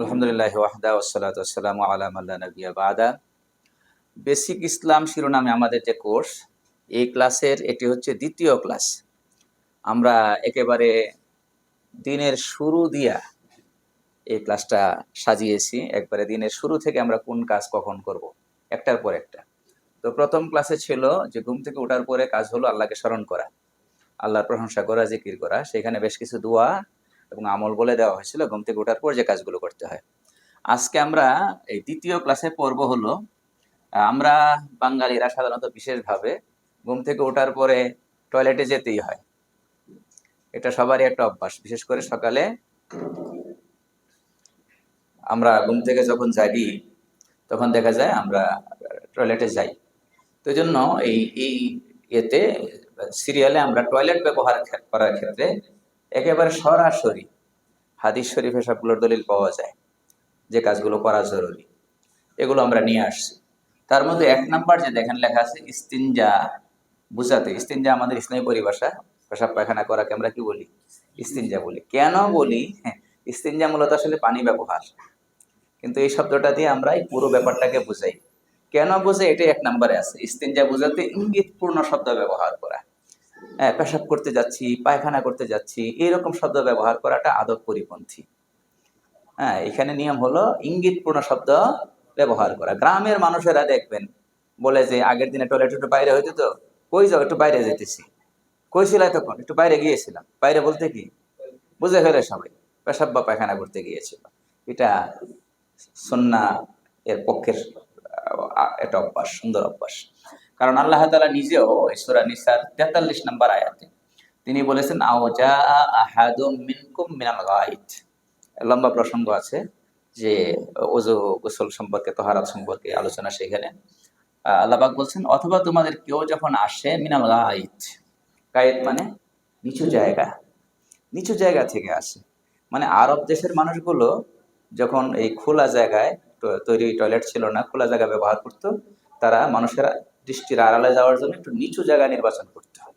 আলহামদুলিল্লাহ ওয়াহদা ওসালাত আসসালাম আলাম আল্লাহ নবিয়া বাদা। বেসিক ইসলাম শিরোনামে আমাদের যে কোর্স, এই ক্লাসের এটি হচ্ছে দ্বিতীয় ক্লাস। আমরা একেবারে দিনের শুরু দিয়া এই ক্লাসটা সাজিয়েছি। একবারে দিনের শুরু থেকে আমরা কোন কাজ কখন করব, একটার পর একটা। তো প্রথম ক্লাসে ছিল যে ঘুম থেকে ওঠার পরে কাজ হলো আল্লাহকে স্মরণ করা, আল্লাহর প্রশংসা করা, জিকির করা। সেখানে বেশ কিছু দোয়া এবং আমল বলে দেওয়া হয়েছিল, ঘুম থেকে ওঠার পর যে কাজগুলো করতে হয়। আজকে আমরা এই দ্বিতীয় ক্লাসে পর্ব হলো, আমরা বাঙালিরা সাধারণত বিশেষভাবে ঘুম থেকে ওঠার পরে টয়লেটে যেতেই হয়। এটা সবারই একটা অভ্যাস, বিশেষ করে সকালে আমরা ঘুম থেকে যখন জাগি, তখন দেখা যায় আমরা টয়লেটে যাই। তো জন্য এই এই এতে সিরিয়ালে আমরা টয়লেট ব্যবহার করার ক্ষেত্রে একেবারে সরাসরি হাদিস শরীফে সবগুলোর দলিল পাওয়া যায় যে কাজগুলো করা জরুরি। এগুলো আমরা নিয়ে আসছি। তার মধ্যে এক নাম্বার যে দেখেন লেখা আছে, ইস্তিনজা বুঝাতে। ইস্তিনজা আমাদের ইসলামী পরিভাষা। পেশাব পায়খানা করাকে আমরা কি বলি? ইস্তিনজা বলি। কেন বলি? ইস্তিনজা মূলত আসলে পানি ব্যবহার। কিন্তু এই শব্দটা দিয়ে আমরা এই পুরো ব্যাপারটাকে বুঝাই। কেন বুঝে এটাই এক নম্বরে আছে। ইস্তিনজা বুঝাতে ইঙ্গিতপূর্ণ শব্দ ব্যবহার করা। পেশাব করতে যাচ্ছি, পায়খানা করতে যাচ্ছি, এইরকম শব্দ ব্যবহার করাটা আদব পরিপন্থী হ্যাঁ এখানে নিয়ম হলো ইঙ্গিতপূর্ণ শব্দ ব্যবহার করা। গ্রামের মানুষেরা দেখবেন, বলে যে আগের দিনে টয়লেট একটু বাইরে হইতো তো, কই যাও, একটু বাইরে যেতেছি কই ছিল তখন, একটু বাইরে গিয়েছিলাম। বাইরে বলতে কি? বুঝে ফেলে সবাই, পেশাব বা পায়খানা করতে গিয়েছিল। এটা সন্না এর পক্ষের একটা অভ্যাস, সুন্দর অভ্যাস। কারণ আল্লাহ তালা নিজেও ঈশ্বরা নিসার তেতাল্লিশ নম্বর আয়াতে তিনি বলেছেন আওজা মিনাল লম্বা প্রসঙ্গ আছে যে ওজু গোসল সম্পর্কে, তহারাত সম্পর্কে আলোচনা সেখানে। আল্লাহবাক বলছেন, অথবা তোমাদের কেউ যখন আসে মিনাল গাইত গাইত মানে নিচু জায়গা নিচু জায়গা থেকে আসে। মানে আরব দেশের মানুষগুলো যখন এই খোলা জায়গায় তৈরি টয়লেট ছিল না, খোলা জায়গা ব্যবহার করতো, তারা মানুষের দৃষ্টির আড়ালে যাওয়ার জন্য একটু নিচু জায়গা নির্বাচন করতে হয়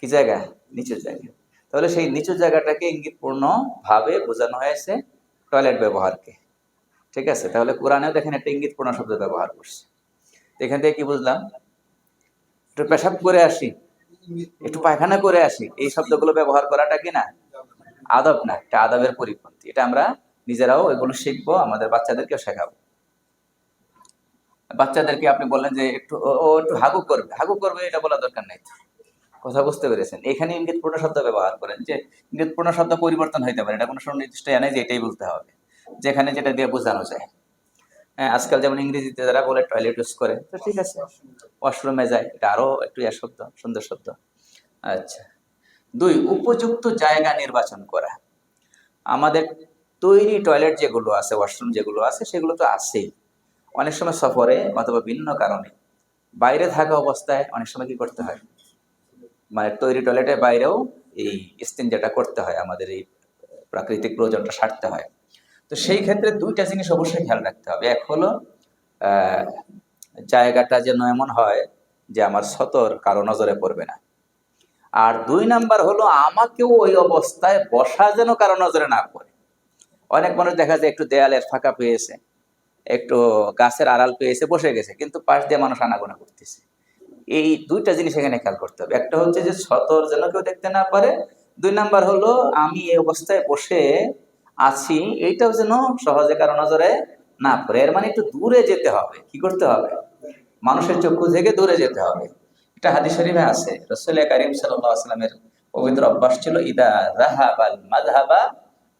কি জায়গা? নিচু জায়গা। তাহলে সেই নিচু জায়গাটাকে ইঙ্গিতপূর্ণ ভাবে বোঝানো হয়েছে টয়লেট ব্যবহারকে। ঠিক আছে? তাহলে কোরআনেও দেখেন একটা ইঙ্গিতপূর্ণ শব্দ ব্যবহার করছে। এখান থেকে কি বুঝলাম? একটু পেশাব করে আসি। একটু পায়খানা করে আসি। এই শব্দগুলো ব্যবহার করাটা কি না? আদব না এটা আদবের পরিপন্থী। এটা আমরা নিজেরাও এগুলো শিখব, আমাদের বাচ্চাদেরকেও শেখাবো। বাচ্চাদেরকে আপনি বললেন যে একটু, ও একটু হাগু করবে। হাগু করবে, এটা বলা দরকার নেই কথা বুঝতে পেরেছেন। এখানে ইঙ্গিতপূর্ণ শব্দ ব্যবহার করেন যে, ইঙ্গিতপূর্ণ শব্দ পরিবর্তন হইতে পারে, এটা কোনো সুনির্দিষ্ট নেই যে এটাই বলতে হবে, যেখানে যেটা দিয়ে বোঝানো যায়। হ্যাঁ আজকাল যেমন ইংরেজিতে যারা বলে টয়লেট ইউজ করে, তো ঠিক আছে, ওয়াশরুমে যায়, এটা আরও একটু ইয়া শব্দ, সুন্দর শব্দ। আচ্ছা দুই, উপযুক্ত জায়গা নির্বাচন করা। আমাদের তৈরি টয়লেট যেগুলো আছে, ওয়াশরুম যেগুলো আছে, সেগুলো তো আছেই। অনেক সময় সফরে অথবা ভিন্ন কারণে বাইরে থাকা অবস্থায় অনেক সময় কি করতে হয়? মানে তৈরি টয়লেটের বাইরেও এই যেটা করতে হয়, আমাদের এই প্রাকৃতিক প্রয়োজনটা সারতে হয়। তো সেই ক্ষেত্রে দুইটা জিনিস অবশ্যই খেয়াল রাখতে হবে। এক হলো জায়গাটা যেন এমন হয় যে আমার সতর কারও নজরে পড়বে না। আর দুই নাম্বার হলো, আমাকেও ওই অবস্থায় বসা যেন কারও নজরে না পড়ে। অনেক মানুষ দেখা যায় একটু দেয়ালের ফাঁকা পেয়েছে। একটু গাছের আড়াল পেয়েছে বসে গেছে, কিন্তু পাশ দিয়ে মানুষ আনাগোনা করতেছে। এই দুইটা জিনিস এখানে খেয়াল করতে হবে। একটা হচ্ছে যে সতর যেন কেউ দেখতে না পারে। দুই নাম্বার হলো, আমি এই অবস্থায় বসে আছি, এইটাও যেন সহজে কারও নজরে না পড়ে। এর মানে একটু দূরে যেতে হবে। কি করতে হবে? মানুষের চক্ষু থেকে দূরে যেতে হবে। এটা হাদিস শরীফে আছে। রসুল করিম সাল্লামের পবিত্র অভ্যাস ছিল, ইদা রাহাবাল মাযহাবা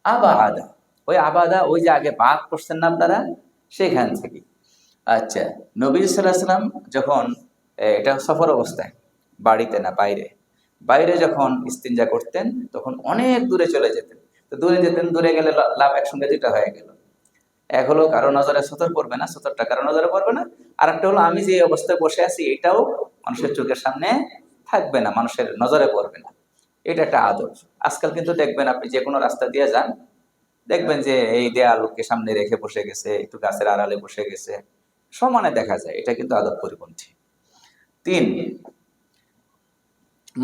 আবাদা ওই আবাদা, ওই যে আগে বাদ করছেন না আপনারা? সেখান থেকে। আচ্ছা নবী সাল্লাম যখন এটা সফর অবস্থায় বাড়িতে না বাইরে। বাইরে যখন ইস্তিনজা করতেন তখন অনেক দূরে চলে যেতেন। তো দূরে যেতেন দূরে গেলে লাভ একসঙ্গে দুইটা হয়ে গেল। এক হলো কারও নজরে সতর পড়বে না সতরটা কারও নজরে পড়বে না। আর একটা হলো আমি যে অবস্থায় বসে আছি এটাও মানুষের চোখের সামনে থাকবে না মানুষের নজরে পড়বে না। এটা একটা আদর আজকাল কিন্তু দেখবেন আপনি যে কোনো রাস্তা দিয়ে যান দেখবেন যে এই দেয়ালকে সামনে রেখে বসে গেছে, একটু গাছের আড়ালে বসে গেছে। সমানে দেখা যায়, এটা কিন্তু আদব পরিপন্থী। তিন,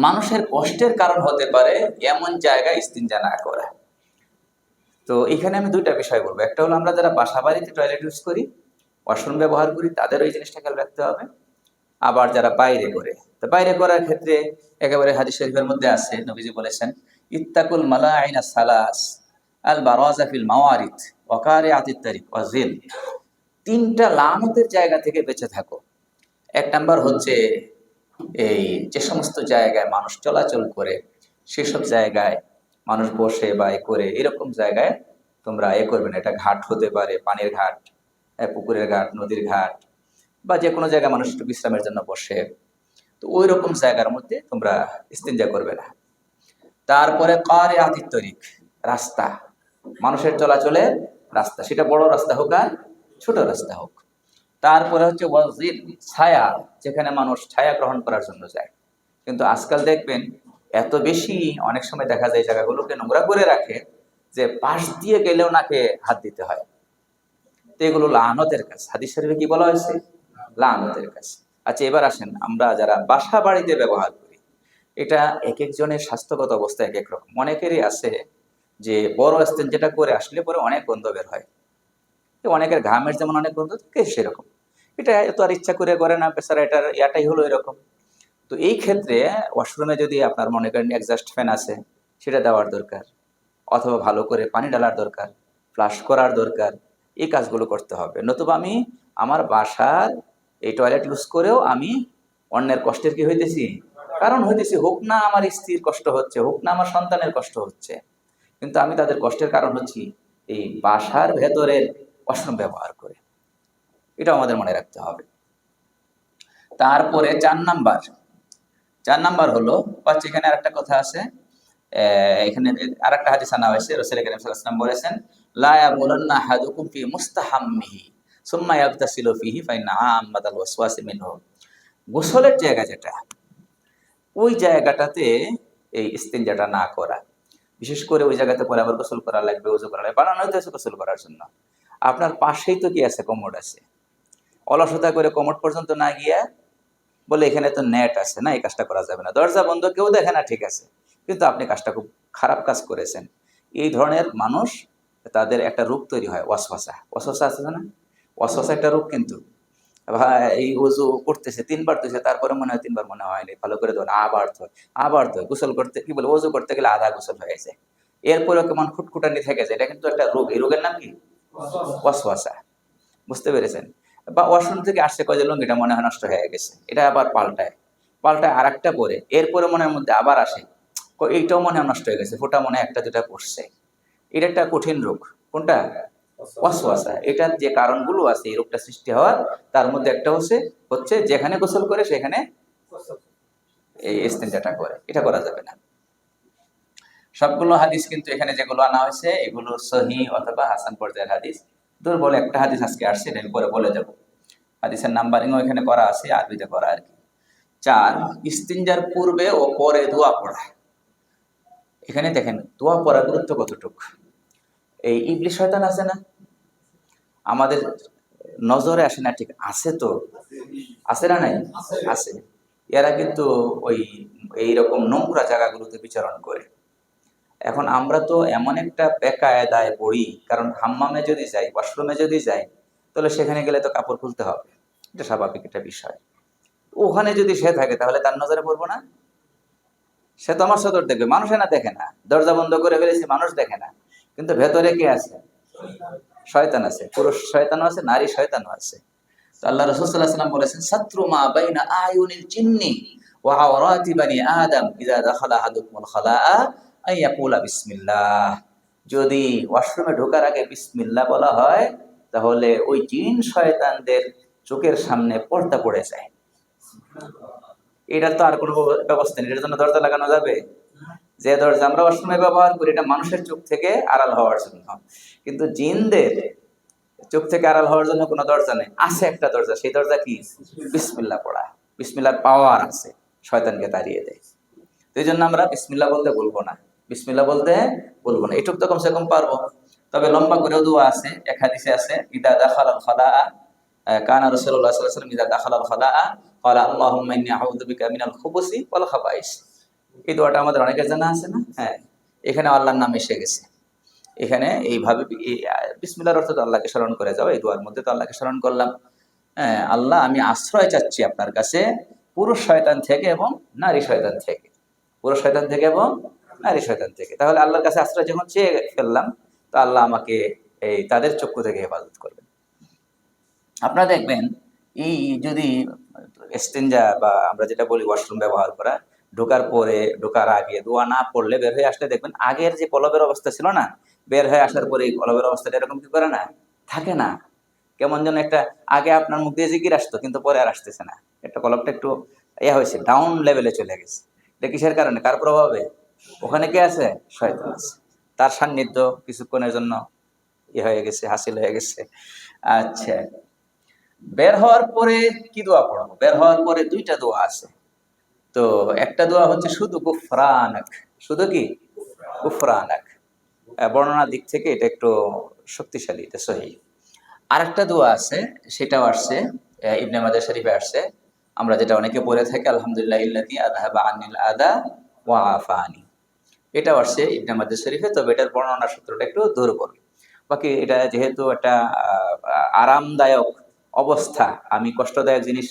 মানুষের কষ্টের কারণ হতে পারে এমন জায়গায় ইস্তিনজা না করা। তো এখানে আমি দুইটা বিষয় বলব। একটা হলো আমরা যারা বাসা বাড়িতে টয়লেট ইউজ করি ওয়াশরুম ব্যবহার করি, তাদের ওই জিনিসটা খেয়াল রাখতে হবে। আবার যারা বাইরে করে, তো বাইরে করার ক্ষেত্রে একেবারে হাদিস শরীফের মধ্যে আছে, নবীজি বলেছেন, ইত্তাকুল মালা আইনা সালাস। আল বারাজা ফিল মাওয়ারিদ ওয়াকারে আতিত্তারিক ওয়াজিল তিনটা লানতের জায়গা থেকে বেঁচে থাকো। এক নাম্বার হচ্ছে এই যে সমস্ত জায়গায় মানুষ চলাচল করে, সেসব জায়গায় মানুষ বসে বা এ করে, এরকম জায়গায় তোমরা এ করবে না। এটা ঘাট হতে পারে, পানির ঘাট পুকুরের ঘাট, নদীর ঘাট বা যে কোনো জায়গায় মানুষ একটু বিশ্রামের জন্য বসে। তো ওই রকম জায়গার মধ্যে তোমরা ইস্তিনজা করবে না। তারপরে কারে আতিত্তরিক রাস্তা। মানুষের চলাচলের রাস্তা। সেটা বড় রাস্তা হোক আর ছোট রাস্তা হোক। তারপরে হচ্ছে ওয়াজিল ছায়া, যেখানে মানুষ ছায়া গ্রহণ করার জন্য যায়। কিন্তু আজকাল দেখবেন এত বেশি অনেক সময় দেখা যায় জায়গাগুলোকে নোংরা করে রাখে যে পাশ দিয়ে গেলেও নাকে হাত দিতে হয়। তো এগুলো লানতের কাজ। হাদিস শরীফে কি বলা হয়েছে? লানতের কাজ। আচ্ছা এবার আসেন আমরা যারা বাসা বাড়িতে ব্যবহার করি, এটা এক একজনের স্বাস্থ্যগত অবস্থা এক এক রকম। অনেকেরই আছে যে বড় স্টেন যেটা করে আসলে পরে অনেক গন্ধ বের হয়। অনেকের ঘামের যেমন অনেক গন্ধ থাকে, সেরকম। এটা তো আর ইচ্ছা করে করে না পেশারা এটার ইয়াটাই হলো এরকম। তো এই ক্ষেত্রে ওয়াশরুমে যদি আপনার মনে করেন এক্সাস্ট ফ্যান আছে, সেটা দেওয়ার দরকার। অথবা ভালো করে পানি ডালার দরকার ফ্লাশ করার দরকার, এই কাজগুলো করতে হবে। নতুবা আমি আমার বাসার এই টয়লেট ইউজ করেও আমি অন্যের কষ্টের কি হইতেছি? কারণ হইতেছি, হোক না আমার স্ত্রীর কষ্ট হচ্ছে, হোক না আমার সন্তানের কষ্ট হচ্ছে কিন্তু আমি তাদের কষ্টের কারণ হচ্ছি এই বাসার ভেতরের ওয়াশরুম ব্যবহার করে। এটা আমাদের মনে রাখতে হবে। তারপরে চার নাম্বার। চার নাম্বার হলো, পাঁচ, এখানে আরেকটা কথা আছে। এখানে আরেকটা হাদিস আনা হয়েছে রসুল করিম বলেছেন, লা ইয়াবুলান্না আহাদুকুম ফি মুস্তাহাম্মিহি, সুম্মা ইয়াগতাসিলু ফিহি ওয়াসওয়াসি গোসলের জায়গা যেটা, ওই জায়গাটাতে এই ইস্তিনজাটা না করা। বিশেষ করে ওই জায়গাতে পরে আবার গোসল করা লাগবে ওজু করা লাগবে বানানো হইতেছে গোসল করার জন্য। আপনার পাশেই তো কি আছে? কমোড আছে। অলসতা করে কমোড পর্যন্ত না গিয়া বলে এখানে তো নেট আছে না, এই কাজটা করা যাবে না। দরজা বন্ধ কেউ দেখে না, ঠিক আছে। কিন্তু আপনি কাজটা খুব খারাপ কাজ করেছেন। এই ধরনের মানুষ তাদের একটা রূপ তৈরি হয়, ওয়াসওয়াসা। ওয়াসওয়াসা আছে না? ওয়াসওয়াসা একটা রূপ কিন্তু। এই উজু করতেছে তিনবার দিয়েছে তারপরে মনে হয় তিনবার মনে হয়নি ভালো করে ধর আবার ধর আবার ধর গোসল করতে কি বলে ওজু করতে গেলে আধা গোসল হয়ে যায়। এরপরেও কেমন খুটখুটানি থেকে যায় এটা কিন্তু একটা রোগ। এই রোগের নাম কি? ওয়াসওয়াসা। বুঝতে পেরেছেন? বা ওয়াশরুম থেকে আসছে কয় যে লুঙ্গিটা মনে হয় নষ্ট হয়ে গেছে। এটা আবার পাল্টায়। পাল্টায় আর একটা পরে এরপরে মনের মধ্যে আবার আসে। এইটাও মনে হয় নষ্ট হয়ে গেছে ফোটা মনে একটা দুটা পড়ছে। এটা একটা কঠিন রোগ। কোনটা? ওয়াসওয়াসা। এটার যে কারণগুলো আছে, এই রোগটা সৃষ্টি হওয়ার, তার মধ্যে একটা হচ্ছে হচ্ছে যেখানে গোসল করে, সেখানে এই ইস্তেঞ্জাটা করে। এটা করা যাবে না। সবগুলো হাদিস কিন্তু এখানে যেগুলো আনা হয়েছে, এগুলো সহি অথবা হাসান পর্যায়ের হাদিস। দুর্বল একটা হাদিস আজকে আসছে, এটা পরে বলে যাব। হাদিসের নাম্বারিংও এখানে করা আছে, আরবিতে করা আর কি। চার ইস্তিনজার পূর্বে ও পরে দোয়া পড়া। এখানে দেখেন দোয়া পড়া গুরুত্ব কতটুকু? এই ইবলিশ শয়তান আছে না? আমাদের নজরে আসে না, ঠিক আছে তো? আছে না নাই? আছে। এরা কিন্তু ওই এইরকম নোংরা জায়গাগুলোতে বিচরণ করে। এখন আমরা তো এমন একটা বেকায়দায় পড়ি, কারণ হাম্মামে যদি যাই, ওয়াশরুমে যদি যাই, তাহলে সেখানে গেলে তো কাপড় খুলতে হবে। এটা স্বাভাবিক একটা বিষয়। ওখানে যদি সে থাকে, তাহলে তার নজরে পড়ব না? সে তো আমার সদর দেখবে, মানুষে না দেখে না। দরজা বন্ধ করে ফেলেছি, মানুষ দেখে না। কিন্তু ভেতরে কে আছে? শয়তান আছে। পুরুষ শয়তানও আছে, নারী শয়তানও আছে। আল্লাহ রসুল সাল্লাম বলেছেন, শত্রু মা বাইনা আয়ুনিল চিন্নি ওয়া আওরাতি বানি আদম ইযা দাখালা আহাদুকুমুল খালাআ আইয়াকুলা বিসমিল্লাহ। যদি ওয়াশরুমে ঢোকার আগে বিসমিল্লাহ বলা হয়, তাহলে ওই জিন শয়তানদের চোখের সামনে পর্দা পড়ে যায়। এটার তো আর কোনো ব্যবস্থা নেই। এটার জন্য দরজা লাগানো যাবে? যে দরজা আমরা ওয়াশরুমে ব্যবহার করি, এটা মানুষের চোখ থেকে আড়াল হওয়ার জন্য। কিন্তু জিনদের চোখ থেকে আড়াল হওয়ার জন্য কোনো দরজা নেই। আছে একটা দরজা, সেই দরজা কি? বিসমিল্লা পড়া। বিসমিল্লার পাওয়ার আছে, শয়তানকে তাড়িয়ে দেয়। তো এই জন্য আমরা বিসমিল্লা বলতে বলব না। বিসমিল্লা বলতে বলব না। এটুক তো কমসে কম পারব। তবে লম্বা করেও দোয়া আছে, এক হাদিসে আছে, ইদা দাখাল আল খাদা কানা আলাইহি ওয়াসাল্লাম ইদা দাখাল আল খাদা আল্লাহুম্মা ইন্নী আউযু বিকা মিনাল খুবুসি ওয়াল খাবাইস। এই দোয়াটা আমাদের অনেকের জানা আছে না? হ্যাঁ এখানে আল্লাহর নাম এসে গেছে। এখানে এইভাবে বিসমিল্লার অর্থ তো আল্লাহকে স্মরণ করে যাও এই দোয়ার মধ্যে তো আল্লাহকে স্মরণ করলাম। হ্যাঁ, আল্লাহ আমি আশ্রয় চাচ্ছি আপনার কাছে পুরুষ শয়তান থেকে এবং নারী শয়তান থেকে। পুরুষ শয়তান থেকে এবং নারী শয়তান থেকে। তাহলে আল্লাহর কাছে আশ্রয় যখন চেয়ে ফেললাম তো আল্লাহ আমাকে এই তাদের চক্ষু থেকে হেফাজত করবেন। আপনারা দেখবেন এই যদি এস্তেঞ্জা বা আমরা যেটা বলি ওয়াশরুম ব্যবহার করা ঢোকার পরে, ঢোকার আগে দোয়া না পড়লে বের হয়ে আসলে দেখবেন আগের যে কলবের অবস্থা ছিল না, বের হয়ে আসার পরে এই কলবের অবস্থাটা এরকম কি করে না? থাকে না। কেমন যেন একটা আগে আপনার মুখ দিয়ে জিকির আসতো, কিন্তু পরে আর আসতেছে না। একটা কলবটা একটু ইয়ে হয়েছে ডাউন লেভেলে চলে গেছে। এটা কিসের কারণে? কার প্রভাবে? ওখানে কে আছে? শয়তান আছে। তার সান্নিধ্য কিছুক্ষণের জন্য ইয়ে হয়ে গেছে, হাসিল হয়ে গেছে। আচ্ছা। বের হওয়ার পরে কি দোয়া পড়ব? বের হওয়ার পরে দুইটা দোয়া আছে। তো একটা দোয়া হচ্ছে শুধু গুফরানাক শুধু কি? গুফরানাক বর্ণনার দিক থেকে এটা একটু শক্তিশালী, এটা সহি। আর একটা দোয়া আছে, সেটাও আসছে ইবনে মাজাহ শরীফে আসছে। আমরা যেটা অনেকে পড়ে থাকি, আলহামদুলিল্লাহ, ইল্লাতি বা আনিল আদা ওয়া আফানি। এটাও আসছে ইবনে মাজাহ শরীফে, তবে এটার বর্ণনা সূত্রটা একটু দুর্বল। বাকি এটা যেহেতু একটা আরামদায়ক অবস্থা, আমি কষ্টদায়ক জিনিস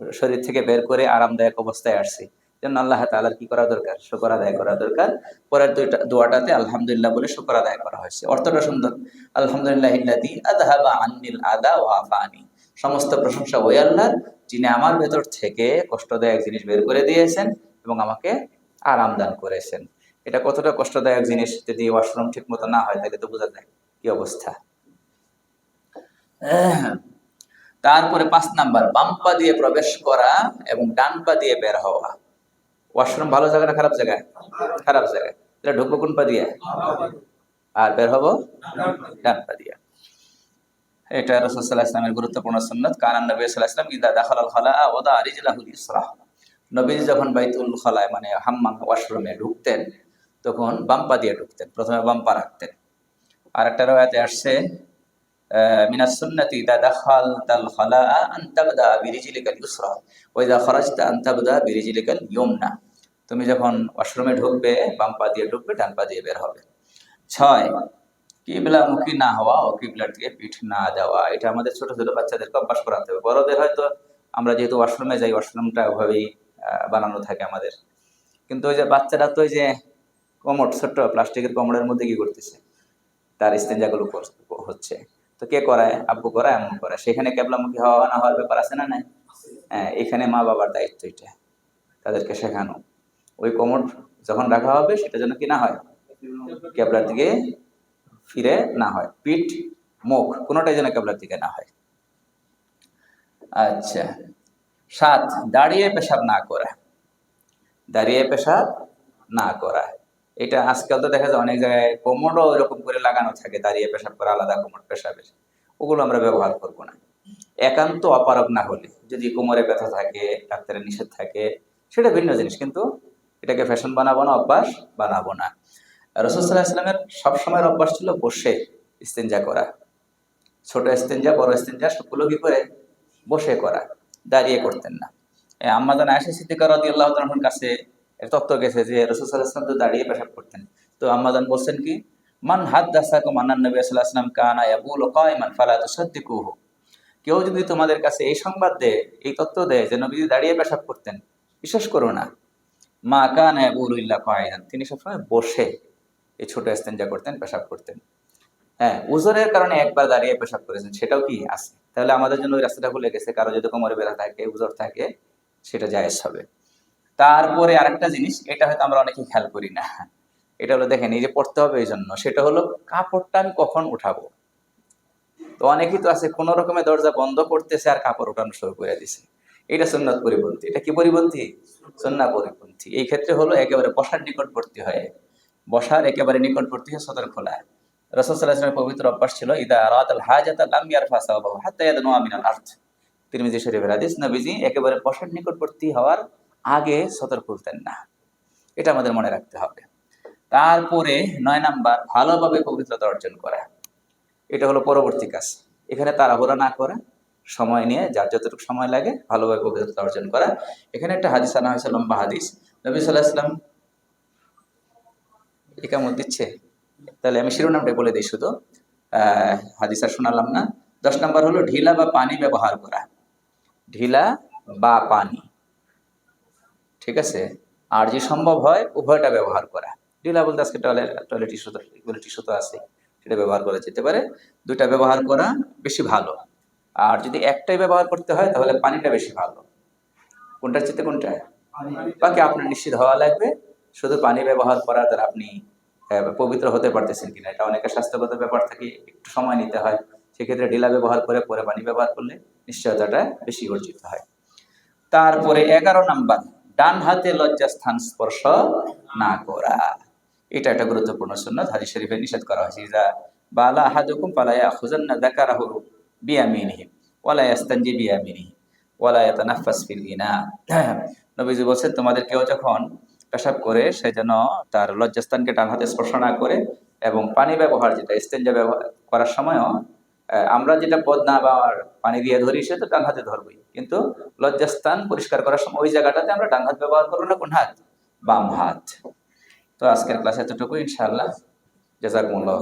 শরীর থেকে বের করে আরামদায়ক অবস্থায় আসছি। জন্য আল্লাহ তাআলার কি করা দরকার? শুকর আদায় করা দরকার। পরের দুইটা, দোয়াটাতে আলহামদুলিল্লাহ বলে শুকর আদায় করা হয়েছে। অর্থটা সুন্দর। আলহামদুলিল্লাহ আযহাবা আন্নিল আদা ওয়া আফানি সমস্ত প্রশংসা ওই আল্লাহর, যিনি আমার ভেতর থেকে কষ্টদায়ক জিনিস বের করে দিয়েছেন এবং আমাকে আরাম দান করেছেন। এটা কতটা কষ্টদায়ক জিনিস যদি ওয়াশরুম ঠিক মতো না হয়, তাহলে তো বোঝা যায় কি অবস্থা। তারপরে পাঁচ নাম্বার, বাম পা দিয়ে প্রবেশ করা এবং ডান পা দিয়ে বের হওয়া। ওয়াশরুম ভালো জায়গা না খারাপ জায়গায় খারাপ জায়গায় এটা ঢুকবো কোন পা দিয়ে? আর বের হব? ডান পা দিয়ে। এটা রসুল্লাহ ইসলামের গুরুত্বপূর্ণ সুন্নত। কারণ নবী সাল্লাহ ইসলাম ইদা দাখাল খালা ওদা আরিজলাহুল ইসরাহ। নবীজি যখন বাইতুল খলায় মানে হাম্মাম ওয়াশরুমে ঢুকতেন, তখন বাম পা দিয়ে ঢুকতেন। প্রথমে বাম পা রাখতেন। আর একটা রয়াতে আসছে সুন্নতি, ইদা দাখালতাল খালা আন তাবদা বিরিজিলিকাল ইউসরা ওয়া ইদা খারাজতা আন তাবদা বিরিজিলিকাল ইয়ুমনা তুমি যখন ওয়াশরুমে ঢুকবে, বাম পা দিয়ে ঢুকবে, ডান পা দিয়ে বের হবে ছয় কিবলামুখী না হওয়া ও কিবলার দিকে পিঠ না দেওয়া, এটা আমাদের ছোট ছোট বাচ্চাদেরকে অভ্যাস করাতে হবে। বড়দের হয়তো আমরা যেহেতু ওয়াশরুমে যাই, ওয়াশরুমটা ওভাবেই বানানো থাকে আমাদের। কিন্তু ওই যে বাচ্চারা তো ওই যে কমোড ছোট্ট প্লাস্টিকের কমোডের মধ্যে কি করতেছে? তার ইস্তেঞ্জাগুলো কর- হচ্ছে। তো কে করায়? আব্বু করায় এমন করায়? সেখানে কেবলামুখী হওয়া না হওয়ার ব্যাপার আছে না নাই? হ্যাঁ এখানে মা বাবার দায়িত্ব এটা, তাদেরকে শেখানো। ওই কমোড যখন রাখা হবে, সেটা যেন কি না হয়? কেবলার দিকে ফিরে না হয়। পিঠ, মুখ, কোনোটাই যেন কেবলার দিকে না হয়। আচ্ছা সাত, দাঁড়িয়ে পেশাব না করা। দাঁড়িয়ে পেশাব না করা। এটা আজকাল তো দেখা যায় অনেক জায়গায় কোমরও এরকম করে লাগানো থাকে, দাঁড়িয়ে পেশাব করা আলাদা কোমর পেশাবের। ওগুলো আমরা ব্যবহার করব না। একান্ত অপারগ না হলে, যদি কোমরে ব্যথা থাকে, ডাক্তারের নিষেধ থাকে, সেটা ভিন্ন জিনিস, কিন্তু এটাকে ফ্যাশন বানাবো না, অভ্যাস বানাবো না। রসুল্লাহ ইসলামের সবসময়ের অভ্যাস ছিল বসে ইস্তেঞ্জা করা। ছোট ইস্তেঞ্জা, বড় ইস্তেঞ্জা সবগুলো কি করে বসে করা, দাঁড়িয়ে করতেন না। আম্মাজান আয়সা সিদ্দিকা রদি আল্লাহ কাছে এর তত্ত্ব গেছে যে ইসলাম তো দাঁড়িয়ে পেশাব করতেন। তো আম্মাজান বলছেন কি, মান হাত দাসাকুম আন্নান নবী সাল্লাহ আসলাম কানা ইয়াবুল কায়মান ফালা তুসাদ্দিকুহু। কেউ যদি তোমাদের কাছে এই সংবাদ দেয়, এই তত্ত্ব দেয় যে নবী দাঁড়িয়ে পেশাব করতেন, বিশ্বাস করো না। মা কানা ইয়াবুল ইল্লা কায়দান তিনি সবসময় বসে এই ছোট ইস্তেঞ্জা করতেন, পেশাব করতেন। হ্যাঁ উজরের কারণে একবার দাঁড়িয়ে পেশাব করেছেন, সেটাও কি আছে? তাহলে আমাদের জন্য ওই রাস্তাটা খুলে গেছে, কারও যদি কোমরে বেড়া থাকে, উজর থাকে, সেটা জায়েজ হবে। তারপরে আরেকটা জিনিস, এটা হয়তো আমরা অনেকে খেয়াল করি না। এটা হলো দেখেন, এই যে পড়তে হবে এই জন্য সেটা হলো কাপড়টা আমি কখন উঠাবো? তো অনেকেই তো আছে, কোনো রকমের দরজা বন্ধ করতেছে আর কাপড় উঠানো শুরু করে দিছে। এটা সুন্নাত পরিপন্থী। এটা কি পরিপন্থী? সন্না পরিপন্থী। এই ক্ষেত্রে হলো একেবারে বসার নিকটবর্তী হয়, বসার একেবারে নিকটবর্তী হয়ে সদর খোলা। রসদামের পবিত্র অভ্যাস ছিল, ইদা রাত আল হাজাত লাম ইয়ারফা সাওবাহু হাত্তা ইয়াদনু মিনাল আরদ। তিরমিজি শরীফের হাদিস, নবীজি একেবারে বসার নিকটবর্তী হওয়ার আগে সতর্ক খুলতেন না। এটা আমাদের মনে রাখতে হবে। তারপরে নয় নাম্বার, ভালোভাবে পবিত্রতা অর্জন করা। এটা হলো পরবর্তী কাজ। এখানে তাড়াহুড়া না করা সময় নিয়ে, যার যতটুকু সময় লাগে, ভালোভাবে পবিত্রতা অর্জন করা। এখানে একটা হাদিস আনা হয়েছে, লম্বা হাদিস। নবী সাল্লাহ ইসলাম দিচ্ছে। তাহলে আমি শিরোনামটা বলে দিই শুধু। হাদিস আর শোনালাম না। দশ নম্বর হলো ঢিলা বা পানি ব্যবহার করা। ঢিলা বা পানি। ঠিক আছে? আর যে সম্ভব হয় উভয়টা ব্যবহার করা। বলতে আজকে টয়লেট টয়লেট টিস্যু তো টিস্যু তো আছে সেটা ব্যবহার করা যেতে পারে। দুইটা ব্যবহার করা বেশি ভালো। আর যদি একটাই ব্যবহার করতে হয়, তাহলে পানিটা বেশি ভালো। কোনটার চেয়ে কোনটা? বাকি আপনার নিশ্চিত হওয়া লাগবে। শুধু পানি ব্যবহার করার দ্বারা আপনি পবিত্র হতে পারতেছেন কিনা, এটা অনেকের স্বাস্থ্যগত ব্যাপার থাকে একটু সময় নিতে হয়। সেক্ষেত্রে ঢিলা ব্যবহার করে, পরে পানি ব্যবহার করলে নিশ্চয়তাটা বেশি অর্জিত হয়। তারপরে এগারো নাম্বার। ডান হাতে লজ্জাস্থান স্পর্শ না করা। এটা একটা গুরুত্বপূর্ণ সুন্নত, হাদিস শরীফে নিষেধ করা হয়েছে যা বালা আহাদুকুম পালায়া খুজান্না যাকারাহু বিয়ামিনিহি ওয়ালা ইয়াস্তানজি বিয়ামিনিহি ওয়ালা ইয়াতানাফাস ফিল ইনা। নবীজি বলছেন, তোমাদের কেউ যখন পেশাব করে, সে যেন তার লজ্জাস্থানকে ডান হাতে স্পর্শ না করে এবং পানি ব্যবহার, যেটা ইস্তেঞ্জা ব্যবহার করার সময়ও আমরা যেটা পদ না বা পানি দিয়ে ধরি সে তো ডান হাতে ধরবই। কিন্তু লজ্জাস্থান পরিষ্কার করার সময় ওই জায়গাটাতে আমরা ডান হাত ব্যবহার করব না, কোন হাত? বাম হাত। তো আজকের ক্লাস এতটুকু ইনশাল্লাহ জাজাকুমুল্লাহ